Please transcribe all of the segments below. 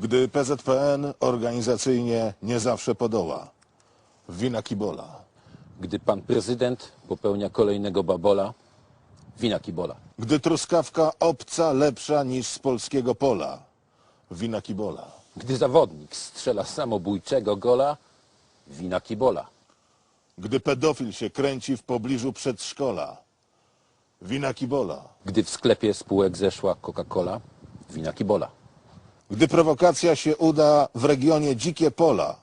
Gdy PZPN organizacyjnie nie zawsze podoła. Wina Kibola. Gdy pan prezydent popełnia kolejnego babola, wina kibola. Gdy truskawka obca lepsza niż z polskiego pola. Wina Kibola. Gdy zawodnik strzela samobójczego gola, wina kibola. Gdy pedofil się kręci w pobliżu przedszkola. Wina Kibola. Gdy w sklepie spółek zeszła Coca-Cola, wina kibola. Gdy prowokacja się uda w regionie Dzikie Pola.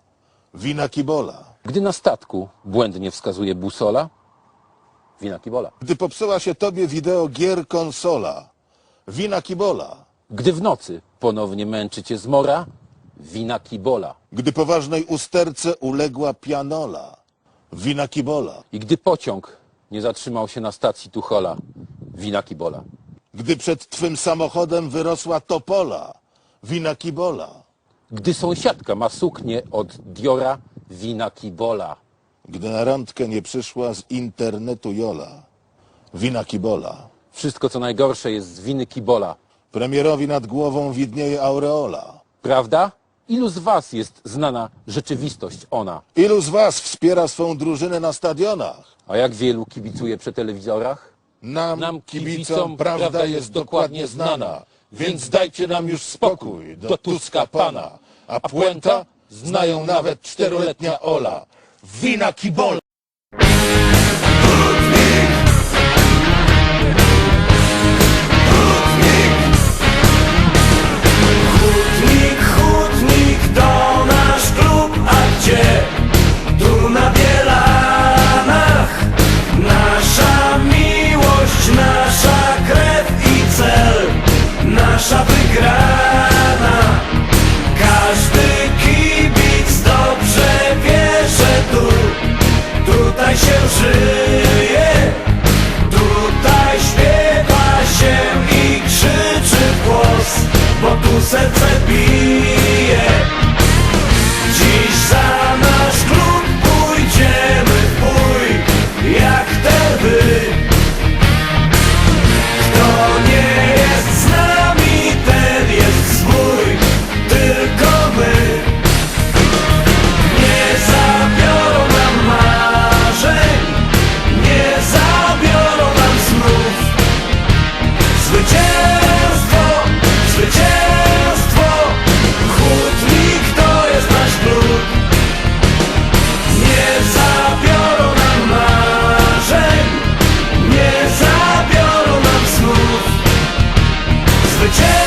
Wina Kibola. Gdy na statku błędnie wskazuje busola, wina kibola. Gdy popsuła się tobie wideo gier konsola. Wina Kibola. Gdy w nocy ponownie męczy cię zmora, wina kibola. Gdy poważnej usterce uległa pianola. Wina Kibola. I gdy pociąg nie zatrzymał się na stacji Tuchola, wina kibola. Gdy przed twym samochodem wyrosła topola. Wina Kibola. Gdy sąsiadka ma suknię od Diora, wina kibola. Gdy na randkę nie przyszła z internetu Jola. Wina Kibola. Wszystko co najgorsze jest z winy kibola. Premierowi nad głową widnieje aureola. Prawda? Ilu z was jest znana rzeczywistość ona? Ilu z was wspiera swą drużynę na stadionach? A jak wielu kibicuje przy telewizorach? Nam, Nam, kibicom, kibicom, prawda jest dokładnie znana, więc dajcie nam już spokój do Tuska Pana. A puenta znają nawet czteroletnia Ola. Wina Kibola! I change.